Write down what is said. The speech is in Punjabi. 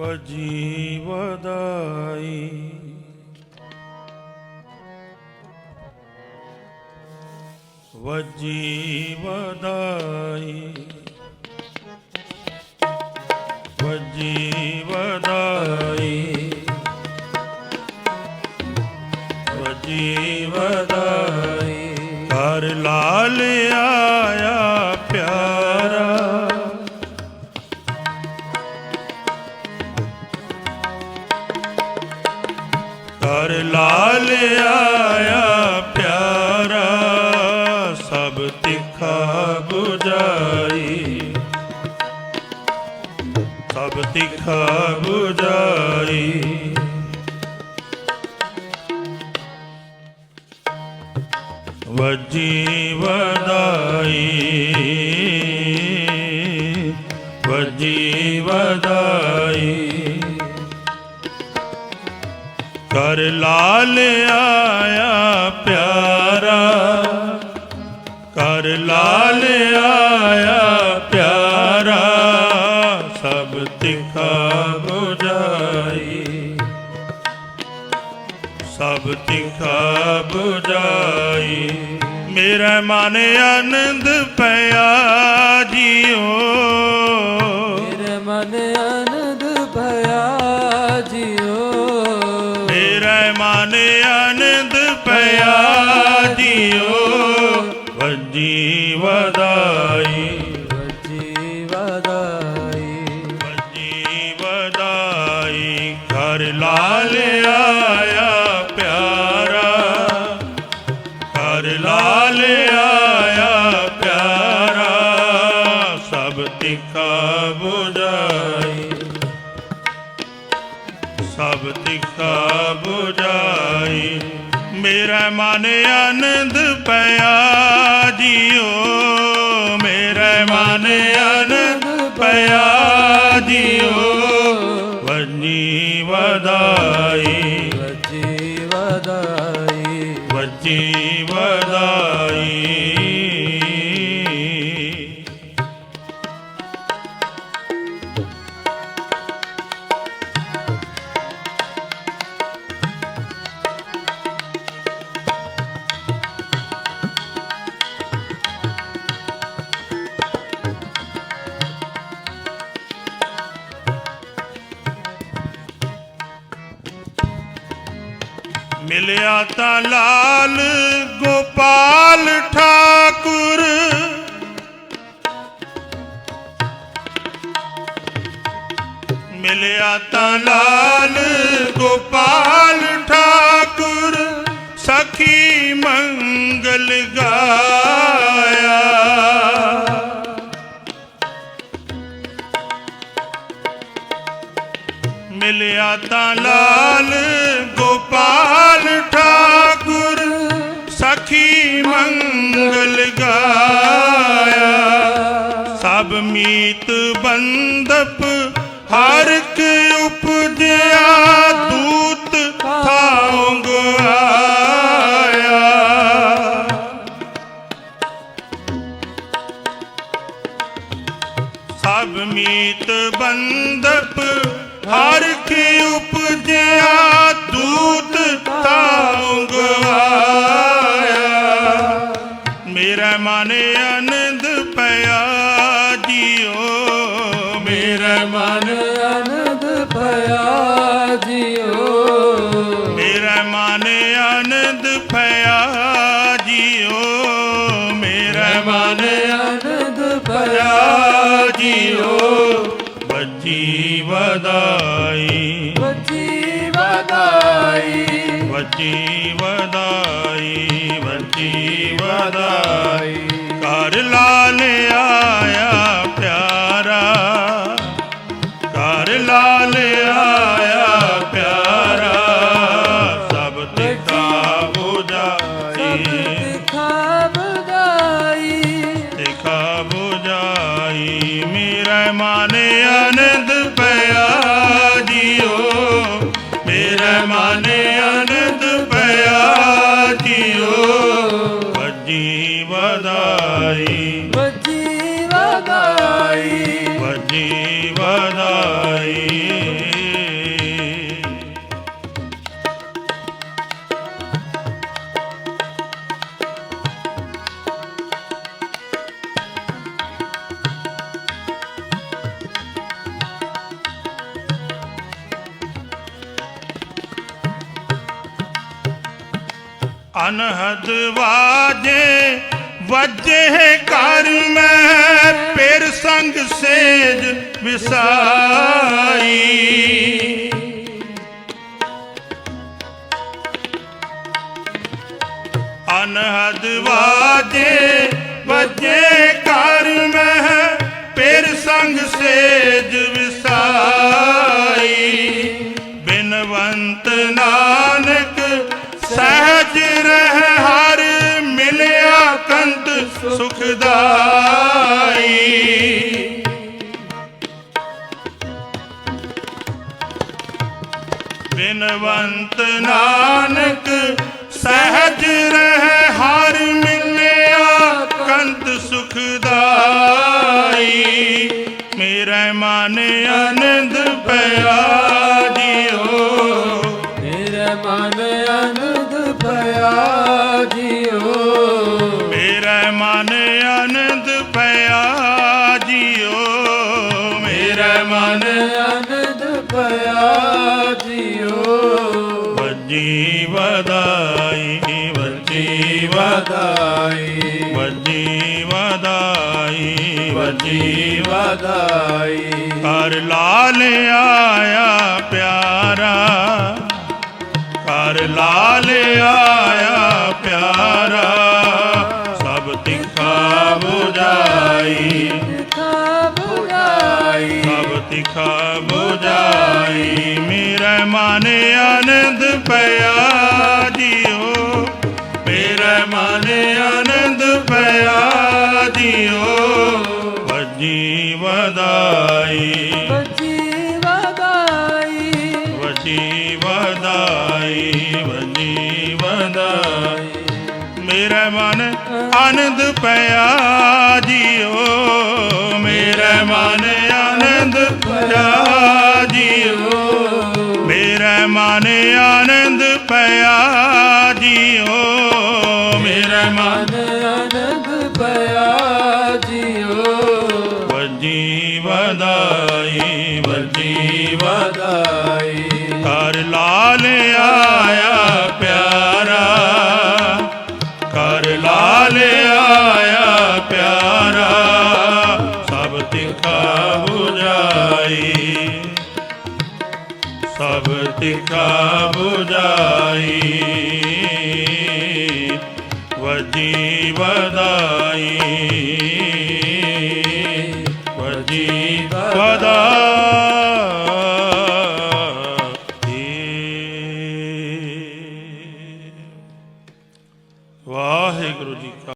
ਵਜੀ ਵਧਾਈ ਵਜੀ ਵਧਾਈ ਵਜੀ ਆਇਆ ਪਿਆਰਾ ਸਭ ਤਿਖਾ 부ਜਾਈ ਸਭ ਤਿਖਾ 부ਜਾਈ ਵਜੀ ਵਦਾਈ ਵਜੀ ਵਦਾਈ ਕਰ ਲਾਲ ਆਇਆ ਪਿਆਰਾ। ਕਰ ਲਾਲ ਆਇਆ ਪਿਆਰਾ। ਸਭ ਤਿਖਾ 부ਜਾਈ। ਸਭ ਤਿਖਾ 부ਜਾਈ। ਮੇਰਾ ਮਨ ਆਨੰਦ ਪਿਆ ਜੀਓ। ਮੇਰੇ ਮਨ ਮਨ ਆਨੰਦ ਪਿਆ ਜੀਓ ਵਜੀ ਵਦਾਈ ਮੇਰਾ ਮਨ ਆਨੰਦ ਪਿਆ ਜੀਓ। ਮੇਰਾ ਮਨ ਆਨੰਦ ਪਿਆ ਜੀਓ। ਵਜੀ ਵਦਾਈ ਵਜੀ ਵਦਾਈ ਵਜੀ ਤਾਂ ਲਾਲ ਗੋਪਾਲ ਠਾਕੁਰ। ਮਿਲਿਆ ਤਾਂ ਲਾਲ ਗੋਪਾਲ ਠਾਕੁਰ, ਸਖੀ ਮੰਗਲ ਗਾਇਆ। ਮਿਲਿਆ ਤਾਂ ਲਾਲ ਮੰਗਲ ਸਭ ਮੀਤ ਬੰਦਪ ਹਰ ਕੇ ਉਪਜਿਆ ਦੂਤ ਥਾਉਂਗ ਆਇਆ ਸਭ ਮੀਤ ਬੰਦਪ ਹਰ ਕੀ ਉਪਜਿਆ ਮਨ ਆਨੰਦ ਪਿਆ ਜੀਓ। ਮੇਰਾ ਮਨ ਆਨੰਦ ਭਇਆ ਜਿਉ ਮੇਰਾ ਮਨ ਆਨੰਦ ਪਿਆ ਜੀਓ। ਮੇਰਾ ਮਨ ਆਨੰਦ ਪਿਆ ਜੀਓ। ਵੱਜੀ ਵਦਾਈ ਵਜੀ ਵਦਾਈ ਵੱਜੀ ਵਦਾਈ ਵੱਜੀ ਵਦਾਈ ਘਰ ਲਾਲ ਆਇਆ ਪਿਆਰਾ ਘਰ ਲਾਲ ਆਇਆ ਪਿਆਰਾ। ਸਭ ਤਿਖਾ 부ਜਾਈ ਤਿਖਾ ਬਦਾਈ ਤਿਖਾ 부ਜਾਈ ਮੇਰਾ ਮਨ ਆਨੰਦ ਜੀ ਵਧਾਈ ਅਨਹਦ ਵਾਜੇ ਵਜੇ ਘਰ ਮੈਂ ਪੇਰ ਸੰਗ ਸੇਜ ਵਿਸਾਈ ਅਨਹਦ ਵਾਜੇ ਸੁਖਦਾਈ ਬਿਨਵੰਤ ਨਾਨਕ ਸਹਿਜ ਰਹਿ ਹਰ ਮਿਲਿਆ ਕੰਤ ਸੁਖਦਾਈ। ਮੇਰਾ ਮਨ ਆਨੰਦ ਪਿਆ ਵੱਜੀ ਵਧਾਈ ਵੱਜੀ ਵਧਾਈ ਵੱਜੀ ਵਧਾਈ ਵੱਜੀ ਵਧਾਈ ਕਰ ਲਾਲ ਆਇਆ ਪਿਆਰਾ ਕਰ ਲਾਲ ਆਇਆ ਪਿਆਰਾ ਸਭ ਤਿੱਖਾ 부ਝਾਈ ਖਬਰਾਈ ਸਭ ਤਿੱਖਾ 부ਝਾਈ ਮੇਰਾ ਮਨ ਆਨੰਦ ਪਿਆ ਜਿਓ ਮੇਰਾ ਮਨ ਆਨੰਦ ਪਿਆ ਜਿਓ ਵੱਜੀ ਵਧਾਈ। ਬੱਜੀ ਵਧਾਈ। ਵਜੀ ਵਜੀ ਵਧਾਈ। ਮੇਰਾ ਮਨ ਆਨੰਦ ਪਿਆ ਜਿਓ ਮੇਰਾ ਮਨ ਆਨੰਦ ਪਿਆ ਜਿਓ ਮੇਰਾ ਮਨ ਆਨੰਦ ਪਿਆ ਜਿਓ। ਮੇਰਾ ਮਨ ਅਨੰਦ ਭਇਆ ਜਿਉ ਵਜੀ ਵਧਾਈ ਵਜੀ ਵਧਾਈ ਸਭ ਤਿੱਖਾ 부ਝਾਈ ਵਜੀ ਵਧਾਈ।